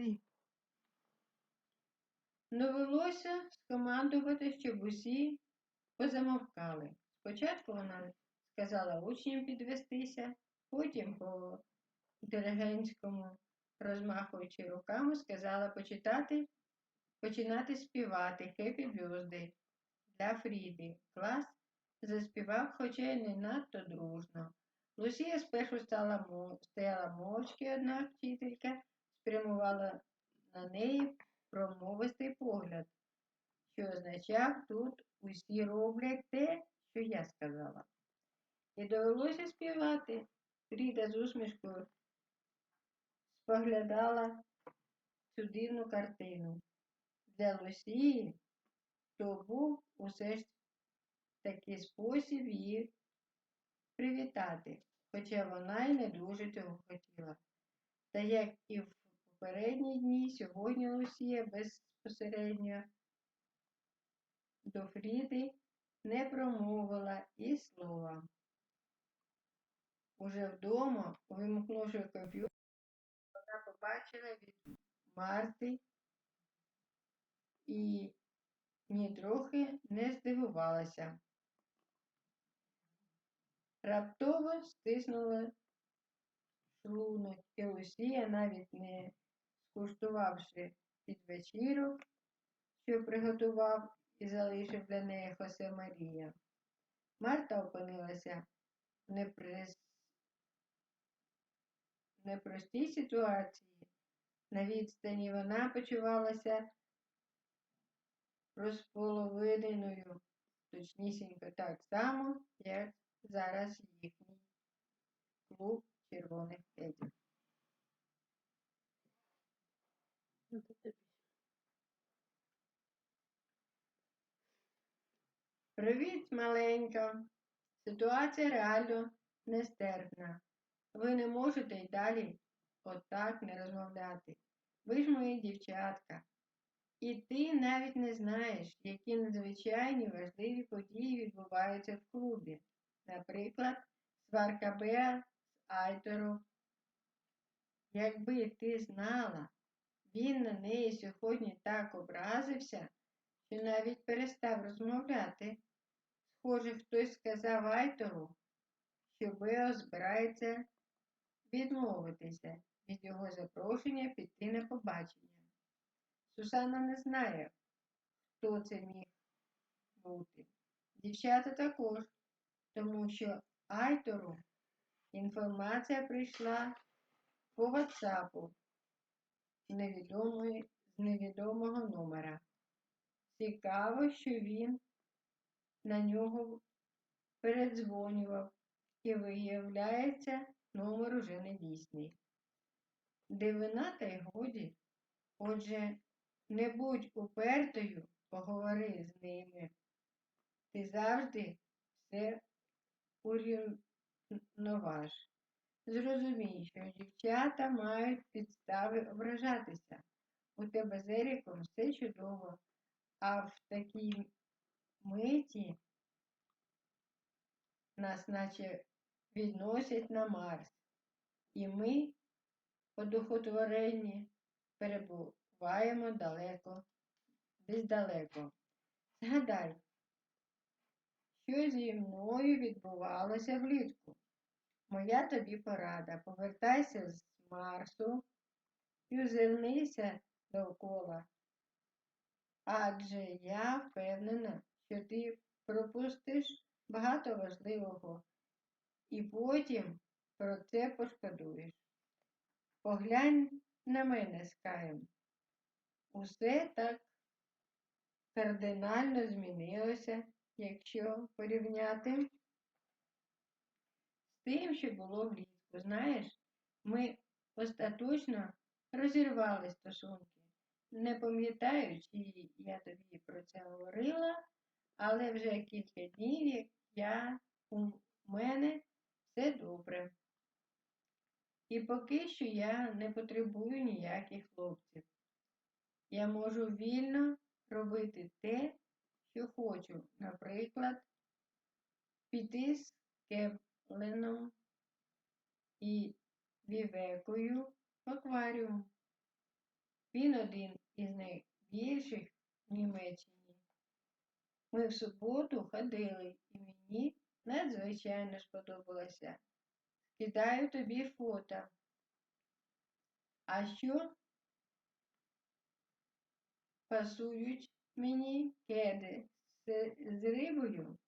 ти. Довелося скомандувати, щоб усі позамовкали. Спочатку вона сказала учням підвестися, потім по інтелігентському, розмахуючи руками, сказала почитати, починати співати «Happy Birthday» для Фріди. Клас заспівав, хоча й не надто дружно. Лусія спершу стала стояла мовчки, однак вчителька спрямувала на неї промовистий погляд, що означав тут усі роблять те, що я сказала. І довелося співати. Фріда з усмішкою споглядала цю дивну картину. Для Лусії то був усе ж такий спосіб її привітати, хоча вона й не дуже цього хотіла. Та як і в попередні дні, сьогодні Лусія безпосередньо до Фріди не промовила і слова. Уже вдома, вимкнувши комп'ютер, вона побачила від Марти і нітрохи не здивувалася. Раптово стиснула шлунок, і Лусія, навіть не скуштувавши підвечірок, що приготував і залишив для неї Хосе Марія. Марта опинилася в неприс... непростій ситуації. На відстані вона почувалася розполовиненою, точнісінько так само, як зараз Привіт, маленька. Ситуація реально нестерпна. Ви не можете й далі отак не розмовляти. Ви ж мої дівчатка. І ти навіть не знаєш, які надзвичайні важливі події відбуваються в клубі. Наприклад, сварка Беа з Айтором. Якби ти знала, він на неї сьогодні так образився, що навіть перестав розмовляти. Схоже, хтось сказав Айтору, що Бео збирається відмовитися від його запрошення піти на побачення. Сусана не знає, хто це міг бути. Дівчата також, тому що Айтору інформація прийшла по WhatsApp невідомої- з невідомого номера. Цікаво, що він на нього передзвонював і виявляється, номер уже не дійсний. Дивина та й годі. Отже, не будь упертою, поговори з ними. Ти завжди все урівноваж. Зрозумій, що дівчата мають підстави ображатися. У тебе з Еріком все чудово, а в такій миті нас наче відносять на Марс. І ми, по одухотворені, перебуваємо далеко, десь далеко. Згадай, що зі мною відбувалося влітку. Моя тобі порада. Повертайся з Марсу і озирнися довкола. Адже я впевнена, що ти пропустиш багато важливого і потім про це пошкодуєш. Поглянь на мене, Скаєм. Усе так кардинально змінилося, якщо порівняти з тим, що було влітку. Знаєш, ми остаточно розірвали стосунки. Не пам'ятаю, чи я тобі про це говорила, але вже кілька днів, я у мене все добре. І поки що я не потребую ніяких хлопців. Я можу вільно робити те, що хочу, наприклад, піти з Кепленом і Вівекою в акваріум. Він один із найбільших в Німеччині. Ми в суботу ходили, і мені надзвичайно сподобалося. Кидаю тобі фото. А що пасують мені кеди з, рибою